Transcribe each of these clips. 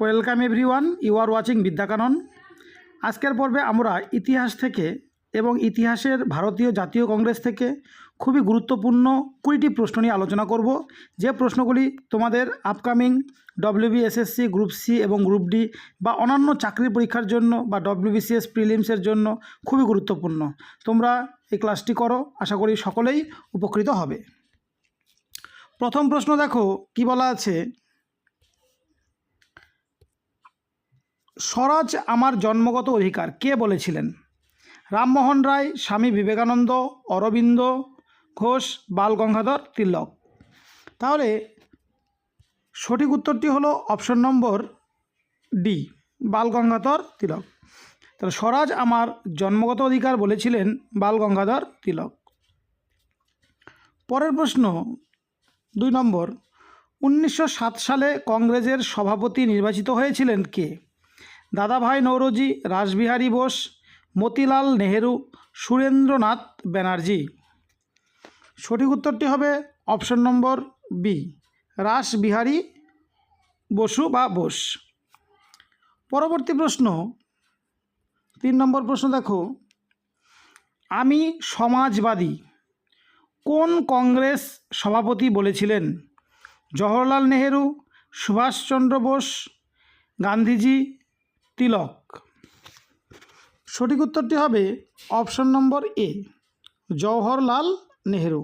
Welcome everyone, you are watching Vidyakanan. আজকের পর্বে আমরা ইতিহাস থেকে এবং ইতিহাসের ভারতীয় জাতীয় কংগ্রেস থেকে খুবই গুরুত্বপূর্ণ কুড়িটি প্রশ্ন নিয়ে আলোচনা করব। যে প্রশ্নগুলি তোমাদের আপকামিং ডব্লিউবিএসএসসি গ্রুপ সি এবং গ্রুপ ডি বা অন্যান্য চাকরির পরীক্ষার জন্য বা ডব্লিউবিসিএস প্রিলিমসের জন্য খুবই গুরুত্বপূর্ণ। তোমরা এই ক্লাসটি করো, আশা করি সকলেই উপকৃত হবে। প্রথম প্রশ্ন দেখো, কি বলা আছে? স্বরাজ আমার জন্মগত অধিকার, কে বলেছিলেন? রামমোহন রায়, স্বামী বিবেকানন্দ, অরবিন্দ ঘোষ, বাল গঙ্গাধর তিলক। তাহলে সঠিক উত্তরটি হলো option number D, Bal Gangadhar Tilak. তাহলে স্বরাজ আমার জন্মগত অধিকার বলেছিলেন বাল গঙ্গাধর তিলক। পরের প্রশ্ন দুই নম্বর, উনিশশো সাত সালে কংগ্রেসের সভাপতি নির্বাচিত হয়েছিলেন কে? দাদাভাই নৌরজি, রাসবিহারী বোস, মতিলাল নেহেরু, সুরেন্দ্রনাথ ব্যানার্জি। সঠিক উত্তরটি হবে option number B, Rashbehari Basu বা বোস। পরবর্তী প্রশ্ন। তিন নম্বর প্রশ্ন দেখো। আমি সমাজবাদী। কোন কংগ্রেস সভাপতি বলেছিলেন? জওহরলাল নেহেরু, সুভাষচন্দ্র বোস, গান্ধীজি তিলক। সঠিক উত্তরটি হবে option number A, Jawaharlal Nehru.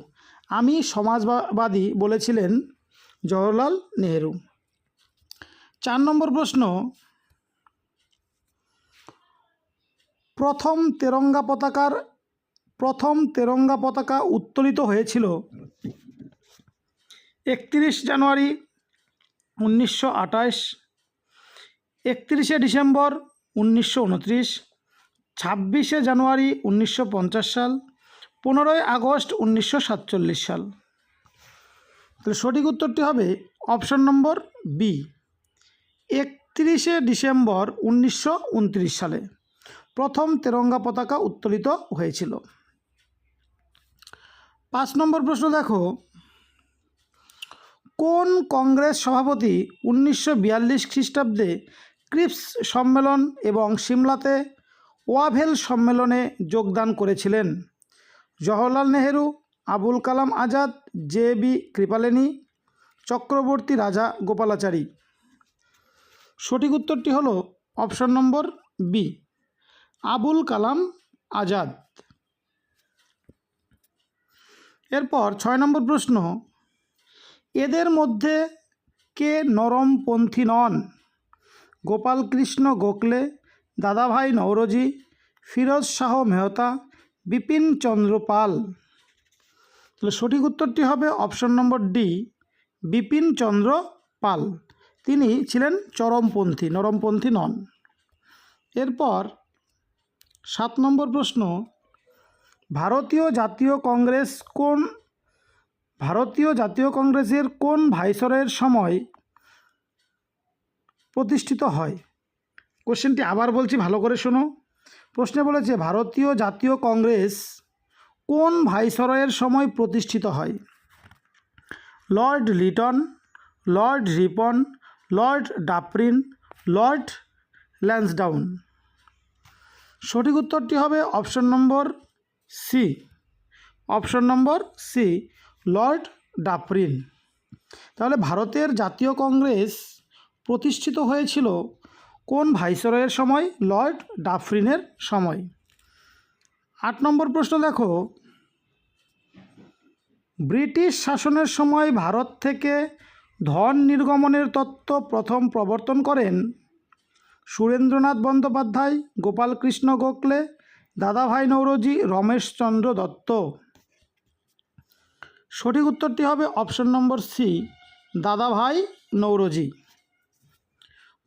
আমি সমাজবাদী বলেছিলেন জওহরলাল নেহেরু। চার নম্বর প্রশ্ন, প্রথম তেরঙ্গা পতাকার, প্রথম তেরঙ্গা পতাকা উত্তোলিত হয়েছিল একত্রিশ জানুয়ারি উনিশশো আঠাশ একত্রিশে ডিসেম্বর উনিশশো উনত্রিশ, ছাব্বিশে জানুয়ারি উনিশশো পঞ্চাশ সাল, পনেরোই আগস্ট উনিশশো সাতচল্লিশ সাল। তাহলে সঠিক উত্তরটি হবে অপশন নম্বর বি, একত্রিশে ডিসেম্বর উনিশশো উনত্রিশ সালে। প্রথম তেরঙ্গা পতাকা উত্তোলিত হয়েছিল। পাঁচ নম্বর প্রশ্ন দেখো, কোন কংগ্রেস সভাপতি উনিশশো বিয়াল্লিশ খ্রিস্টাব্দে ক্রিপস সম্মেলন এবং সিমলাতে ওয়াভেল সম্মেলনে যোগদান করেছিলেন। Jawaharlal Nehru, Abul Kalam Azad, J B Kripalani, Chakravarti Rajagopalachari. সঠিক উত্তরটি হল option number B, Abul Kalam Azad. এরপর ছয় নম্বর প্রশ্ন, এদের মধ্যে কে নরমপন্থী নন? গোপালকৃষ্ণ গোখলে, দাদাভাই নৌরজি ফিরোজ শাহ মেহতা, বিপিন চন্দ্র পাল। তাহলে সঠিক উত্তরটি হবে option number D, Bipin Chandra Pal. তিনি ছিলেন চরমপন্থী, নরমপন্থী নন। এরপর সাত নম্বর প্রশ্ন, ভারতীয় জাতীয় কংগ্রেস কোন, ভারতীয় জাতীয় কংগ্রেসের কোন ভাইসরয়ের সময় প্রতিষ্ঠিত হয়। কোশ্চেনটি আবার বলছি, ভালো করে শোনো। প্রশ্নে বলেছে, ভারতীয় জাতীয় কংগ্রেস কোন ভাইসরয়ের সময় প্রতিষ্ঠিত হয়? Lord Lytton, Lord Ripon, Lord Dufferin, Lord Lansdowne. সঠিক উত্তরটি হবে option number C. Option number C, Lord Dufferin. তাহলে ভারতের জাতীয় কংগ্রেস প্রতিষ্ঠিত হয়েছিল কোন ভাইসরয়ের সময়? লর্ড ডাফরিনের সময়। আট নম্বর প্রশ্ন দেখো। ব্রিটিশ শাসনের সময় ভারত থেকে ধন নির্গমনের তত্ত্ব প্রথম প্রবর্তন করেন সুরেন্দ্রনাথ বন্দ্যোপাধ্যায়, গোপালকৃষ্ণ গোখলে, দাদাভাই নৌরজি রমেশচন্দ্র দত্ত। সঠিক উত্তরটি হবে অপশন নম্বর সি, দাদাভাই নৌরজি।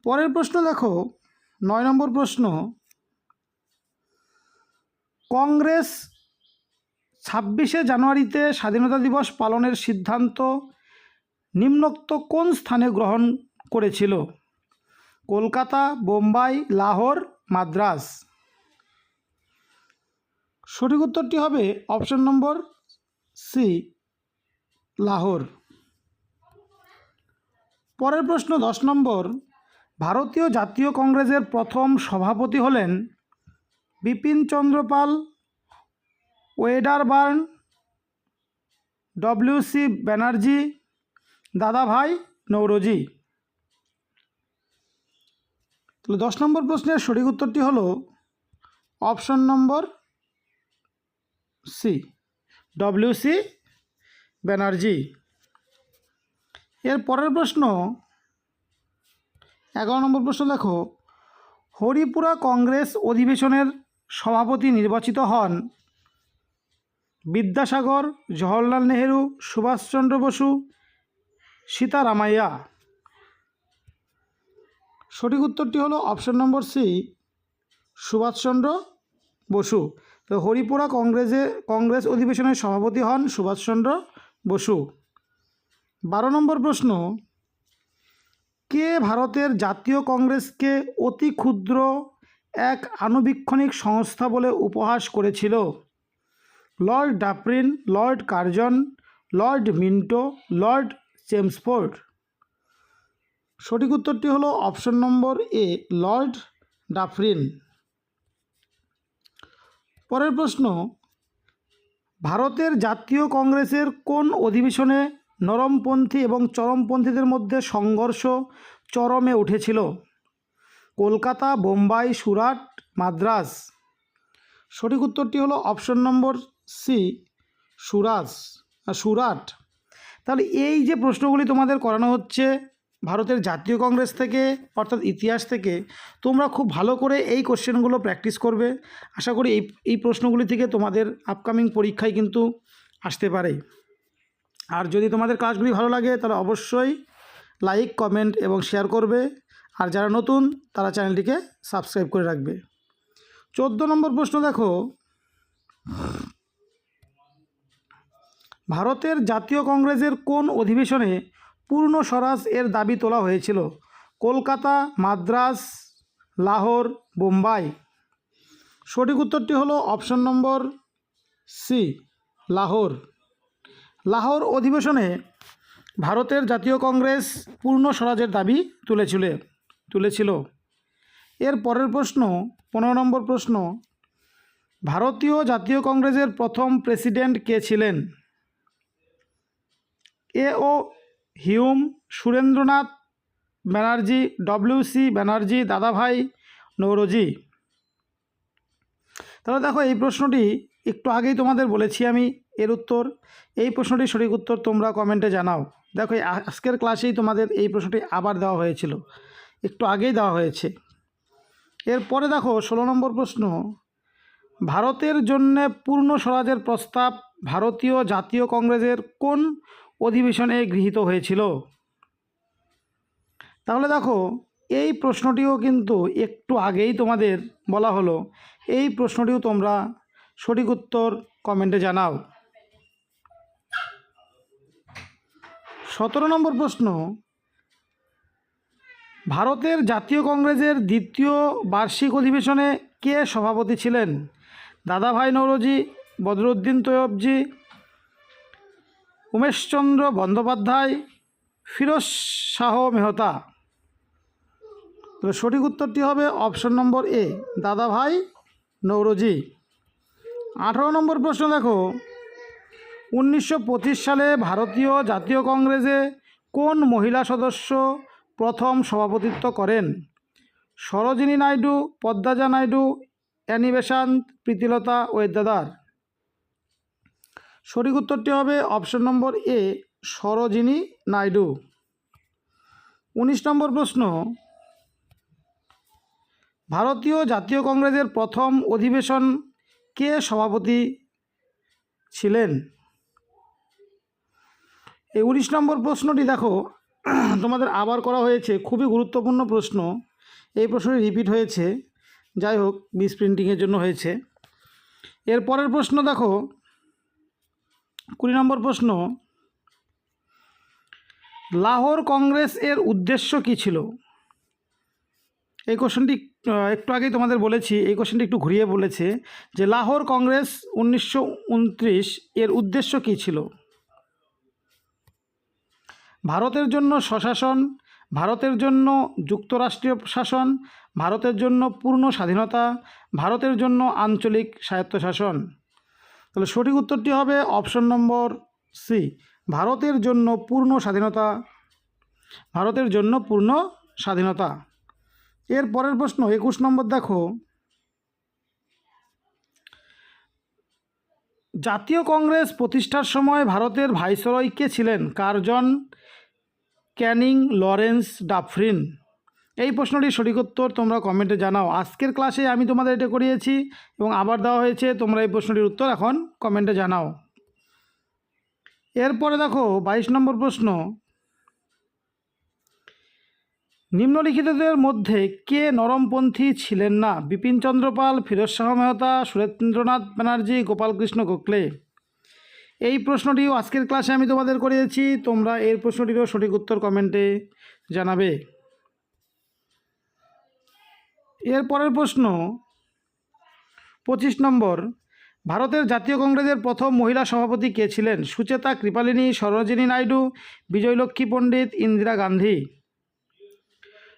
পরের প্রশ্ন দেখো, নয় নম্বর প্রশ্ন, কংগ্রেস ছাব্বিশে জানুয়ারিতে স্বাধীনতা দিবস পালনের সিদ্ধান্ত নিম্নোক্ত কোন স্থানে গ্রহণ করেছিল? কলকাতা, বোম্বাই, লাহোর, মাদ্রাস। সঠিক উত্তরটি হবে অপশন নম্বর সি, লাহোর। পরের প্রশ্ন, দশ নম্বর ভারতীয় জাতীয় কংগ্রেসের প্রথম সভাপতি হলেন বিপিন চন্দ্রপাল ওয়েডারবার্ন ডব্লিউসি ব্যানার্জি, দাদাভাই নৌরজি। তাহলে দশ নম্বর প্রশ্নের সঠিক উত্তরটি হলো option number C WC Banerjee. এর পরের প্রশ্ন এগারো নম্বর প্রশ্ন দেখো। হরিপুরা কংগ্রেস অধিবেশনের সভাপতি নির্বাচিত হন বিদ্যাসাগর, জওহরলাল নেহেরু, সুভাষচন্দ্র বসু, সীতারামাইয়া। সঠিক উত্তরটি হলো option number C, Subhash Chandra Basu. তো হরিপুরা কংগ্রেসে, কংগ্রেস অধিবেশনের সভাপতি হন সুভাষচন্দ্র বসু। বারো নম্বর প্রশ্ন কে ভারতের জাতীয় কংগ্রেসকে অতি ক্ষুদ্র এক আনুবীক্ষণিক সংস্থা বলে উপহাস করেছিল? Lord Dufferin lord Curzon, lord Minto, lord Chelmsford. সঠিক উত্তরটি হলো option number A, lord Dufferin. পরের প্রশ্ন, ভারতের জাতীয় কংগ্রেসের কোন অধিবেশনে নরমপন্থী এবং চরমপন্থীদের মধ্যে সংঘর্ষ চরমে উঠেছিল। কলকাতা, বোম্বাই, সুরাট, মাদ্রাজ। সঠিক উত্তরটি হলো option number C, Suraj Surat. তাহলে এই যে প্রশ্নগুলি তোমাদের করানো হচ্ছে ভারতের জাতীয় কংগ্রেস থেকে, অর্থাৎ ইতিহাস থেকে, তোমরা খুব ভালো করে এই কোশ্চেনগুলো প্র্যাকটিস করবে। আশা করি এই এই প্রশ্নগুলি থেকে তোমাদের আপকামিং পরীক্ষায় কিন্তু আসতে পারে। আর যদি তোমাদের ক্লাসগুলি ভালো লাগে, তাহলে অবশ্যই লাইক কমেন্ট এবং শেয়ার করবে। আর যারা নতুন, তারা চ্যানেলটিকে সাবস্ক্রাইব করে রাখবে। চোদ্দ নম্বর প্রশ্ন দেখো। ভারতের জাতীয় কংগ্রেসের কোন অধিবেশনে পূর্ণ স্বরাজ এর দাবি তোলা হয়েছিল? কলকাতা, মাদ্রাস, লাহোর, বোম্বাই। সঠিক উত্তরটি হলো option number C Lahore. Lahore অধিবেশনে ভারতের জাতীয় কংগ্রেস পূর্ণ স্বরাজের দাবি তুলেছিল তুলেছিল। এর পরের প্রশ্ন, পনেরো নম্বর প্রশ্ন, ভারতীয় জাতীয় কংগ্রেসের প্রথম প্রেসিডেন্ট কে ছিলেন? A O Hume, Surendranath Banerjee WC Banerjee, Dadabhai Naoroji. তাহলে দেখো, এই প্রশ্নটি একটু আগেই তোমাদের বলেছি আমি। এর উত্তর? এই প্রশ্নটির সঠিক উত্তর তোমরা কমেন্টে জানাও। দেখো আজকের ক্লাসেই তোমাদের এই প্রশ্নটি আবার দেওয়া হয়েছিল। একটু আগেই দেওয়া হয়েছে। এরপরে দেখো, ষোলো নম্বর প্রশ্ন। ভারতের জন্যে পূর্ণ স্বরাজের প্রস্তাব ভারতীয় জাতীয় কংগ্রেসের কোন অধিবেশনে গৃহীত হয়েছিল? তাহলে দেখো, এই প্রশ্নটিও কিন্তু একটু আগেই তোমাদের বলা হলো। এই প্রশ্নটিও তোমরা সঠিক উত্তর কমেন্টে জানাও। সতেরো নম্বর প্রশ্ন। ভারতের জাতীয় কংগ্রেসের দ্বিতীয় বার্ষিক অধিবেশনে কে সভাপতি ছিলেন? দাদাভাই নৌরজি, বদরুদ্দিন তৈয়বজি, উমেশচন্দ্র বন্দ্যোপাধ্যায়, ফিরোজ শাহ মেহতা। তো সঠিক উত্তরটি হবে অপশন নম্বর এ, দাদাভাই নৌরজি। আঠারো নম্বর প্রশ্ন দেখো। উনিশশো পঁচিশ সালে ভারতীয় জাতীয় কংগ্রেসে কোন মহিলা সদস্য প্রথম সভাপতিত্ব করেন? Sarojini Naidu, Padmaja Naidu, Annie Besant Pritilata Waddedar. সঠিক উত্তরটি হবে option number A, Sarojini Naidu. উনিশ নম্বর প্রশ্ন, ভারতীয় জাতীয় কংগ্রেসের প্রথম অধিবেশন কে সভাপতি ছিলেন? এই উনিশ নম্বর প্রশ্নটি দেখো, তোমাদের আবার করা হয়েছে, খুবই গুরুত্বপূর্ণ প্রশ্ন। এই প্রশ্নটি রিপিট হয়েছে, যাই হোক, মিস প্রিন্টিংয়ের জন্য হয়েছে। এর পরের প্রশ্ন দেখো, কুড়ি নম্বর প্রশ্ন, লাহোর কংগ্রেস এর উদ্দেশ্য কী ছিল? এই কোশ্চেনটি একটু আগেই তোমাদের বলেছি, এই কোশ্চেনটি একটু ঘুরিয়ে বলেছে যে, লাহোর কংগ্রেস উনিশশো উনত্রিশ এর উদ্দেশ্য কী ছিল? ভারতের জন্য স্বশাসন, ভারতের জন্য যুক্তরাষ্ট্রীয় শাসন, ভারতের জন্য পূর্ণ স্বাধীনতা, ভারতের জন্য আঞ্চলিক স্বায়ত্তশাসন। তাহলে সঠিক উত্তরটি হবে অপশন নম্বর সি, ভারতের জন্য পূর্ণ স্বাধীনতা, ভারতের জন্য পূর্ণ স্বাধীনতা। এর পরের প্রশ্ন, একুশ নম্বর দেখো। জাতীয় কংগ্রেস প্রতিষ্ঠার সময় ভারতের ভাইসরয় কে ছিলেন? Curzon Canning Lawrence Dufferin. এই প্রশ্নটির সঠিক উত্তর তোমরা কমেন্টে জানাও। আজকের ক্লাসে আমি তোমাদের এটা করিয়েছি এবং আবার দেওয়া হয়েছে, তোমরা এই প্রশ্নটির উত্তর এখন কমেন্টে জানাও। এরপরে দেখো, বাইশ নম্বর প্রশ্ন। নিম্নলিখিতদের মধ্যে কে নরমপন্থী ছিলেন না? বিপিনচন্দ্র পাল, ফিরোজ শাহ মেহতা, সুরেন্দ্রনাথ ব্যানার্জি, গোপালকৃষ্ণ গোখলে। এই প্রশ্নটিও আজকের ক্লাসে আমি তোমাদের করিয়েছি। তোমরা এর প্রশ্নটিরও সঠিক উত্তর কমেন্টে জানাবে। এর পরের প্রশ্ন, পঁচিশ নম্বর, ভারতের জাতীয় কংগ্রেসের প্রথম মহিলা সভাপতি কে ছিলেন? সুচেতা কৃপালিনী, সরোজিনী নাইডু, বিজয়লক্ষ্মী পণ্ডিত, ইন্দিরা গান্ধী।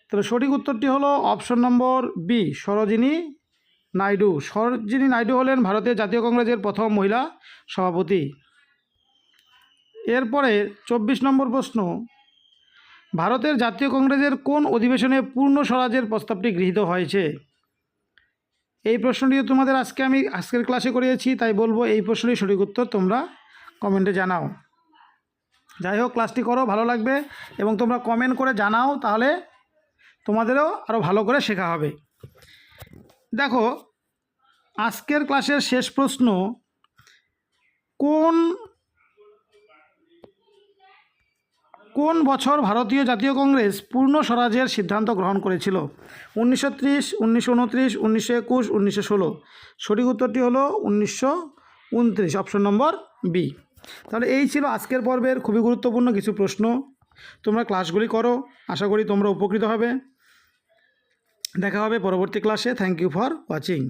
তাহলে সঠিক উত্তরটি হলো option number B, Sarojini Naidu. Sarojini Naidu হলেন ভারতের জাতীয় কংগ্রেসের প্রথম মহিলা সভাপতি। এরপরে চব্বিশ নম্বর প্রশ্ন, ভারতের জাতীয় কংগ্রেসের কোন অধিবেশনে পূর্ণ স্বরাজের প্রস্তাবটি গৃহীত হয়েছে? এই প্রশ্নটি তোমাদের আজকে আমি আজকের ক্লাসে করিয়েছি, তাই বলব এই প্রশ্নটির সঠিক উত্তর তোমরা কমেন্টে জানাও। যাই হোক, ক্লাসটি করো, ভালো লাগবে এবং তোমরা কমেন্ট করে জানাও, তাহলে তোমাদেরও আরও ভালো করে শেখা হবে। দেখো, আজকের ক্লাসের শেষ প্রশ্ন, কোন কোন বছর ভারতীয় জাতীয় কংগ্রেস পূর্ণ স্বরাজের সিদ্ধান্ত গ্রহণ করেছিল? উনিশশো ত্রিশ, উনিশশো উনত্রিশ, উনিশশো একুশ, উনিশশো ষোলো। সঠিক উত্তরটি হলো উনিশশো উনত্রিশ, অপশন নম্বর বি তাহলে এই ছিল আজকের পর্বের খুবই গুরুত্বপূর্ণ কিছু প্রশ্ন। তোমরা ক্লাসগুলি করো, আশা করি তোমরা উপকৃত হবে। দেখা হবে পরবর্তী ক্লাসে। Thank you for watching